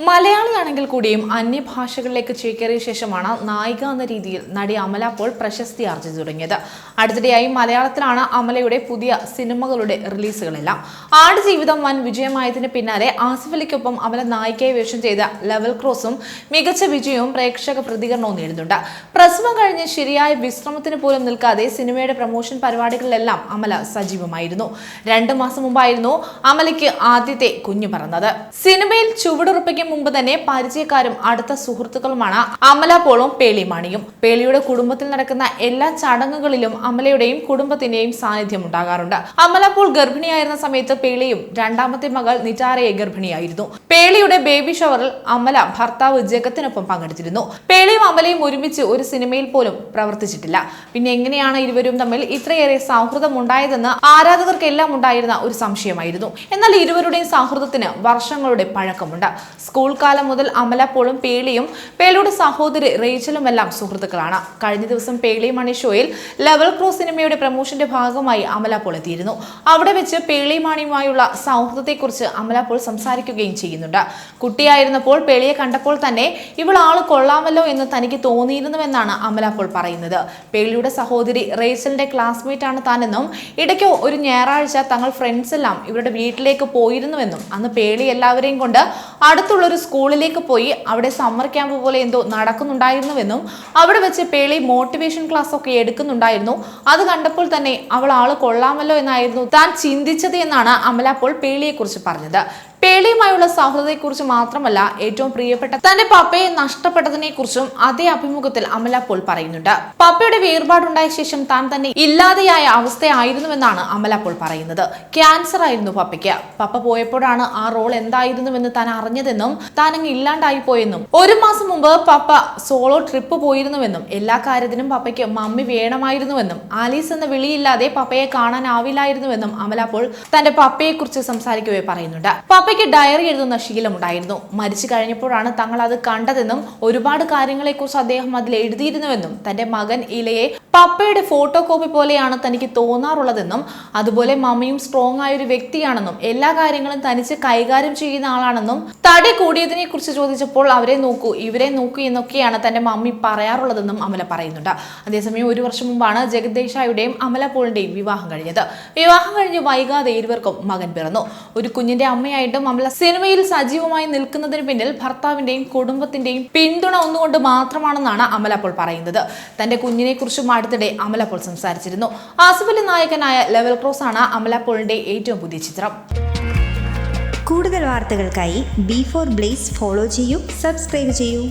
മലയാളിയാണെങ്കിൽ കൂടിയും അന്യഭാഷകളിലേക്ക് ചേക്കേറിയ ശേഷമാണ് നായിക എന്ന രീതിയിൽ നടി അമല പോൾ പ്രശസ്തി ആർജിച്ചു തുടങ്ങിയത്. അടുത്തിടെയായി മലയാളത്തിലാണ് അമലയുടെ പുതിയ സിനിമകളുടെ റിലീസുകളെല്ലാം. ആടുജീവിതം വൻ വിജയമായതിന് പിന്നാലെ ആസിഫ് അലിക്കൊപ്പം അമല നായികയെ വേഷം ചെയ്ത ലെവൽ ക്രോസും മികച്ച വിജയവും പ്രേക്ഷക പ്രതികരണവും നേടുന്നുണ്ട് പ്രസവം കഴിഞ്ഞ് ശരിയായ വിശ്രമത്തിന് പോലും നിൽക്കാതെ സിനിമയുടെ പ്രമോഷൻ പരിപാടികളിലെല്ലാം അമല സജീവമായിരുന്നു. രണ്ടു മാസം മുമ്പായിരുന്നു അമലയ്ക്ക് ആദ്യത്തെ കുഞ്ഞു പറഞ്ഞത് സിനിമയിൽ ചുവടുറപ്പിക്കും മുമ്പ് തന്നെ പരിചയക്കാരും അടുത്ത സുഹൃത്തുക്കളുമാണ് അമല പോളും പേളിമാണിയും. പേളിയുടെ കുടുംബത്തിൽ നടക്കുന്ന എല്ലാ ചടങ്ങുകളിലും അമലയുടെയും കുടുംബത്തിന്റെയും സാന്നിധ്യം ഉണ്ടാകാറുണ്ട്. അമല പോൾ ഗർഭിണിയായിരുന്ന സമയത്ത് പേളിയും രണ്ടാമത്തെ മകൾ നിറ്റാരയെ ഗർഭിണിയായിരുന്നു. പേളിയുടെ ബേബി ഷവറിൽ അമല ഭർത്താവ് ജഗത്തിനൊപ്പം പങ്കെടുത്തിരുന്നു. പേളിയും അമലയും ഒരുമിച്ച് ഒരു സിനിമയിൽ പോലും പ്രവർത്തിച്ചിട്ടില്ല. പിന്നെ എങ്ങനെയാണ് ഇരുവരും തമ്മിൽ ഇത്രയേറെ സൗഹൃദം ഉണ്ടായതെന്ന് ആരാധകർക്കെല്ലാം ഉണ്ടായിരുന്ന ഒരു സംശയമായിരുന്നു. എന്നാൽ ഇരുവരുടെയും സൗഹൃദത്തിന് വർഷങ്ങളുടെ പഴക്കമുണ്ട്. സ്കൂൾ കാലം മുതൽ അമല പോളും പേളിയും പേളിയുടെ സഹോദരി റേച്ചലുമെല്ലാം സുഹൃത്തുക്കളാണ്. കഴിഞ്ഞ ദിവസം പേളി മണി ഷോയിൽ ലെവൽ ക്രോസ് സിനിമയുടെ പ്രമോഷന്റെ ഭാഗമായി അമല പോൾ എത്തിയിരുന്നു. അവിടെ വെച്ച് പേളി മാണിയുമായുള്ള സൗഹൃദത്തെക്കുറിച്ച് അമല പോൾ സംസാരിക്കുകയും ചെയ്യുന്നുണ്ട്. കുട്ടിയായിരുന്നപ്പോൾ പേളിയെ കണ്ടപ്പോൾ തന്നെ ഇവൾ ആൾ കൊള്ളാമല്ലോ എന്ന് തനിക്ക് തോന്നിയിരുന്നുവെന്നാണ് അമല പോൾ പറയുന്നത്. പേളിയുടെ സഹോദരി റേച്ചലിന്റെ ക്ലാസ്മേറ്റ് ആണ് താനെന്നും ഇടയ്ക്ക് ഒരു ഞായറാഴ്ച തങ്ങൾ ഫ്രണ്ട്സ് എല്ലാം ഇവരുടെ വീട്ടിലേക്ക് പോയിരുന്നുവെന്നും അന്ന് പേളി എല്ലാവരെയും കൊണ്ട് അടുത്തുള്ള ഒരു സ്കൂളിലേക്ക് പോയി അവിടെ സമ്മർ ക്യാമ്പ് പോലെ എന്തോ നടക്കുന്നുണ്ടായിരുന്നുവെന്നും അവിടെ വെച്ച് പേളി മോട്ടിവേഷൻ ക്ലാസ് ഒക്കെ എടുക്കുന്നുണ്ടായിരുന്നു. അത് കണ്ടപ്പോൾ തന്നെ അവൾ ആൾ കൊള്ളാമല്ലോ എന്നായിരുന്നു താൻ ചിന്തിച്ചത് എന്നാണ് അമല അപ്പോൾ പേളിയെക്കുറിച്ച് പറഞ്ഞത്. പേളിയുമായുള്ള സൗഹൃദത്തെക്കുറിച്ച് മാത്രമല്ല ഏറ്റവും പ്രിയപ്പെട്ട തന്റെ പപ്പയെ നഷ്ടപ്പെട്ടതിനെ കുറിച്ചും അതേ അഭിമുഖത്തിൽ അമല പോൾ പറയുന്നുണ്ട്. പപ്പയുടെ വേർപാടുണ്ടായ ശേഷം താൻ തന്നെ ഇല്ലാതെയായ അവസ്ഥയായിരുന്നുവെന്നാണ് അമല പോൾ പറയുന്നത്. ക്യാൻസർ ആയിരുന്നു പപ്പയ്ക്ക്. പപ്പ പോയപ്പോഴാണ് ആ റോൾ എന്തായിരുന്നുവെന്ന് താൻ അറിഞ്ഞതെന്നും താൻ അങ്ങ് ഇല്ലാണ്ടായി പോയെന്നും. ഒരു മാസം മുമ്പ് പപ്പ സോളോ ട്രിപ്പ് പോയിരുന്നുവെന്നും എല്ലാ കാര്യത്തിനും പപ്പയ്ക്ക് മമ്മി വേണമായിരുന്നുവെന്നും ആലീസ് എന്ന വിളിയില്ലാതെ പപ്പയെ കാണാനാവില്ലായിരുന്നുവെന്നും അമല പോൾ തന്റെ പപ്പയെക്കുറിച്ച് സംസാരിക്കവേ പറയുന്നുണ്ട്. പപ്പയ്ക്ക് ഡയറി എഴുതുന്ന ശീലമുണ്ടായിരുന്നു മരിച്ചു കഴിഞ്ഞപ്പോഴാണ് തങ്ങൾ അത് കണ്ടതെന്നും ഒരുപാട് കാര്യങ്ങളെക്കുറിച്ച് അദ്ദേഹം അതിൽ എഴുതിയിരുന്നുവെന്നും തന്റെ മകൻ ഇലയെ പപ്പയുടെ ഫോട്ടോ കോപ്പി പോലെയാണ് തനിക്ക് തോന്നാറുള്ളതെന്നും അതുപോലെ മമ്മിയും സ്ട്രോങ് ആയ ഒരു വ്യക്തിയാണെന്നും എല്ലാ കാര്യങ്ങളും തനിച്ച് കൈകാര്യം ചെയ്യുന്ന ആളാണെന്നും തടി കൂടിയതിനെ കുറിച്ച് ചോദിച്ചപ്പോൾ അവരെ നോക്കൂ ഇവരെ നോക്കൂ എന്നൊക്കെയാണ് തന്റെ മമ്മി പറയാറുള്ളതെന്നും അമല പറയുന്നുണ്ട്. അതേസമയം ഒരു വർഷം മുമ്പാണ് ജഗദ്ദേശായുടെയും അമല പോളിന്റെയും വിവാഹം കഴിഞ്ഞത്. വിവാഹം കഴിഞ്ഞ് വൈകാതെ ഇരുവർക്കും മകൻ പിറന്നു. ഒരു കുഞ്ഞിന്റെ അമ്മയായിട്ടും അമല സിനിമയിൽ സജീവമായി നിൽക്കുന്നതിന് പിന്നിൽ ഭർത്താവിന്റെയും കുടുംബത്തിന്റെയും പിന്തുണ ഒന്നുകൊണ്ട് മാത്രമാണെന്നാണ് അമല അപ്പോൾ പറയുന്നത്. തന്റെ കുഞ്ഞിനെ കുറിച്ചും അടുത്തിടെ അമല അപ്പോൾ സംസാരിച്ചിരുന്നു. ആസിഫലി നായകനായ ലെവൽ ക്രോസ് ആണ് അമല പോളിന്റെ ഏറ്റവും പുതിയ ചിത്രം. കൂടുതൽ വാർത്തകൾക്കായി ബി ഫോർ ബ്ലേസ് ഫോളോ ചെയ്യൂ സബ്സ്ക്രൈബ് ചെയ്യൂ.